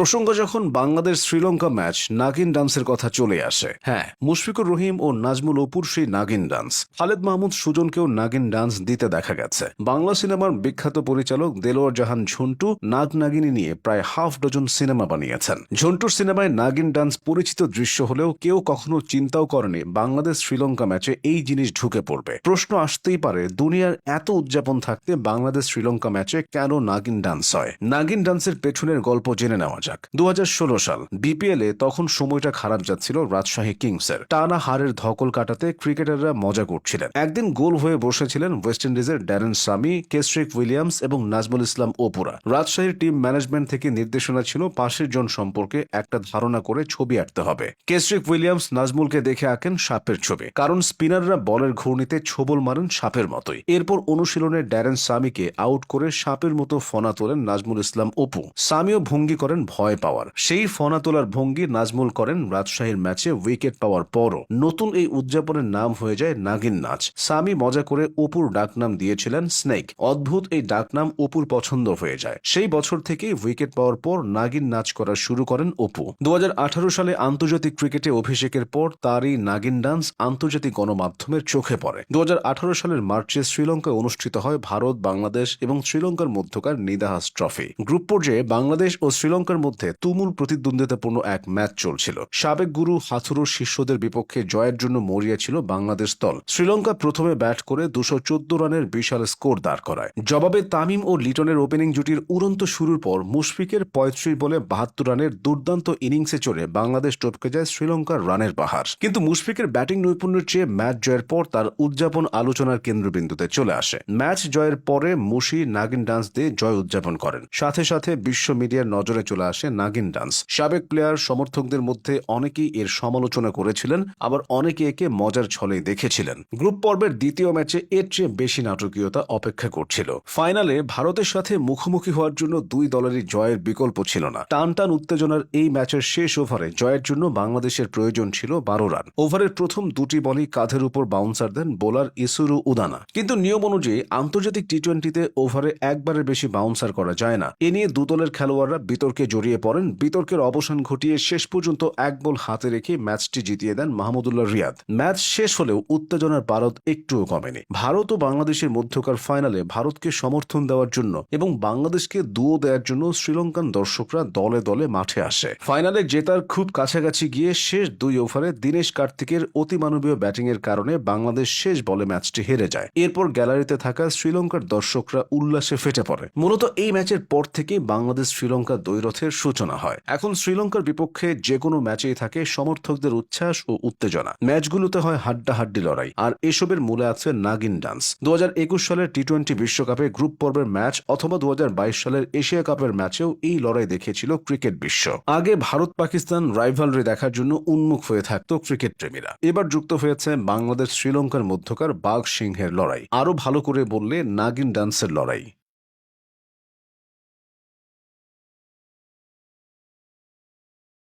প্রসঙ্গ যখন বাংলাদেশ শ্রীলঙ্কা ম্যাচ নাগিন ডান্সের কথা চলে আসে। হ্যাঁ মুশফিকুর রহিম ও নাজমুল অপুর সেই নাগিন ডান্স। খালেদ মাহমুদ সুজনকেও নাগিন ডান্স দিতে দেখা গেছে। বাংলা সিনেমার বিখ্যাত পরিচালক দেলোয়ার জাহান ঝন্টু নাগ নাগিনী নিয়ে প্রায় হাফ ডজন সিনেমা বানিয়েছেন। ঝন্টুর সিনেমায় নাগিন ডান্স পরিচিত দৃশ্য হলেও কেউ কখনো চিন্তাও করেনি বাংলাদেশ শ্রীলঙ্কা ম্যাচে এই জিনিস ঢুকে পড়বে। প্রশ্ন আসতেই পারে, দুনিয়ার এত উদযাপন থাকতে বাংলাদেশ শ্রীলঙ্কা ম্যাচে কেন নাগিন ডান্স হয়? নাগিন ডান্সের পেছনের গল্প জেনে নেওয়া যাক দু সাল বিপিএল তখন সময়টা খারাপ যাচ্ছিল রাজশাহী কিংসের। টানা হারের ধকল কাটাতে ক্রিকেটাররা মজা করছিলেন। একদিন গোল হয়ে বসেছিলেন ওয়েস্ট ইন্ডিজের ড্যারেন সামি কেস্ট্রিক উইলিয়ামস এবং নাজমুল ইসলাম ওপুরা। রাজশাহীর টিম ম্যানেজমেন্ট থেকে নির্দেশনা ছিল পাশের জন সম্পর্কে একটা ধারণা করে ছবি আঁকতে হবে। কেস্ট্রিক উইলিয়ামস নাজমুলকে দেখে আঁকেন সাপের ছবি, কারণ স্পিনাররা বলের ঘূর্ণিতে ছোবল মারেন সাপের মতোই। এরপর অনুশীলনে ড্যারেন সামিকে আউট করে সাপের মতো ফনা তোলেন নাজমুল ইসলাম অপু সামিও ভঙ্গি করেন ভয় পাওয়ার। সেই ফনা তোলার ভঙ্গি নাজমুল করেন রাজশাহীর ম্যাচে উইকেট পাওয়ার পরও। নতুন এই উদযাপনের নাম হয়ে যায় নাগিন নাচ। সামি মজা করে অপুর ডাকনাম দিয়েছিলেন স্নেক। অদ্ভুত এই ডাকনাম অপুর পছন্দ হয়ে যায়। সেই বছর থেকেই উইকেট পাওয়ার পর নাগিন নাচ করা শুরু করেন অপু। দুহাজার আঠারো সালে আন্তর্জাতিক ক্রিকেটে অভিষেকের পর তারই নাগিন ডান্স আন্তর্জাতিক গণমাধ্যমের চোখে পড়ে। দু হাজার আঠারো সালের মার্চে শ্রীলঙ্কায় অনুষ্ঠিত হয় ভারত বাংলাদেশ এবং শ্রীলঙ্কার মধ্যকার নিদাহাস ট্রফি। গ্রুপ পর্যায়ে বাংলাদেশ ও শ্রীলঙ্কার মধ্যে তুমুল প্রতিদ্বন্দ্বিতাপূর্ণ এক ম্যাচ চলছিল। সাবেক গুরু হাথুরুর শিষ্যদের বিপক্ষে জয়ের জন্য মরিয়া ছিল বাংলাদেশ দল। শ্রীলঙ্কা প্রথমে ব্যাট করে দুশো রানের বিশাল স্কোর দাঁড় করায়। জবাবে তামিম ও লিটনের ওপেনিং জুটির উড়ন্ত শুরুর পর মুশফিকের পঁয়ত্রিশ বলে বাহাত্তর রানের দুর্দান্ত ইনিংসে চড়ে বাংলাদেশ টপকে যায় শ্রীলঙ্কার রানের পাহাড়। কিন্তু মুশফিকের ব্যাটিং নৈপুণ্যের চেয়ে ম্যাচ জয়ের পর তার উদযাপন আলোচনার কেন্দ্রবিন্দুতে চলে আসে। ম্যাচ জয়ের পরে মুশি নাগিন ডান্স দিয়ে জয় উদযাপন করেন। সাথে সাথে বিশ্ব মিডিয়ার নজরে চলে আসে নাগিন ডান্স। সাবেক প্লেয়ার সমর্থকদের মধ্যে অনেকেই এর সমালোচনা করেছিলেন, আবার অনেকে একে মজার ছলে দেখেছিলেন। গ্রুপ পর্বের দ্বিতীয় ম্যাচে এর চেয়ে বেশি নাটকীয়তা অপেক্ষা করছিল। ফাইনালে ভারতের সাথে মুখোমুখি হওয়ার জন্য দুই দলেরই জয়ের বিকল্প ছিল না। টান টান উত্তেজনার এই ম্যাচের শেষ ওভারে জয়ের জন্য বাংলাদেশের প্রয়োজন ছিল বারো রান। ওভারের প্রথম দুটি বলই কাঁধের উপর বাউন্সার দেন বোলার ইসুরু উদানা। কিন্তু নিয়ম অনুযায়ী আন্তর্জাতিক টি টোয়েন্টিতে ওভারে একবারের বেশি বাউন্সার করা যায় না। এ নিয়ে দু দলের খেলোয়াড়রা বিতর্কে জড়িয়ে পড়েন। বিতর্কের অবসান ঘটিয়ে শেষ পর্যন্ত এক বল হাতে রেখে ম্যাচটি জিতিয়ে দেন মাহমুদুল্লাহ রিয়াদ। ম্যাচ শেষ হলেও উত্তেজনার পারদ একটুও কমেনি। ভারত ও বাংলাদেশের মধ্যকার ফাইনালে ভারতকে সমর্থন দেওয়ার জন্য এবং বাংলাদেশকে দুও দেওয়ার জন্য শ্রীলঙ্কান দর্শকরা দলে দলে মাঠে আসে। ফাইনালে জেতার খুব কাছাকাছি গিয়ে শেষ দুই ওভারে দীনেশ কার্তিকের অতিমানবীয় ব্যাটিংয়ের কারণে বাংলাদেশ শেষ বলে ম্যাচটি হেরে যায়। এরপর গ্যালারিতে থাকা শ্রীলঙ্কার দর্শকরা উল্লাসে ফেটে পড়ে। মূলত এই ম্যাচের পর থেকে বাংলাদেশ শ্রীলঙ্কা দ্বৈরথের সূচনা হয়। এখন শ্রীলঙ্কার বিপক্ষে যে কোনো ম্যাচেই থাকে সমর্থকদের উচ্ছ্বাস ও উত্তেজনা। ম্যাচগুলোতে হয় হাড্ডাহাড্ডি লড়াই। আর এসবের মূলে আছে নাগিন ডান্স। দুহাজার একুশ সালের টি টোয়েন্টি বিশ্বকাপে গ্রুপ পর্বের ম্যাচ অথবা দুহাজার বাইশ সালের এশিয়া কাপের ম্যাচেও এই লড়াই দেখিয়েছিল ক্রিকেট বিশ্ব। আগে ভারত পাকিস্তান রাইভালরি দেখার জন্য উন্মুখ হয়ে থাকতো ক্রিকেট প্রেমীরা। এবার যুক্ত হয়েছে বাংলাদেশ শ্রীলঙ্কার মধ্যকার বাঘ সিংহের লড়াই। আরও ভালো করে বললে নাগিন ডান্সের লড়াই।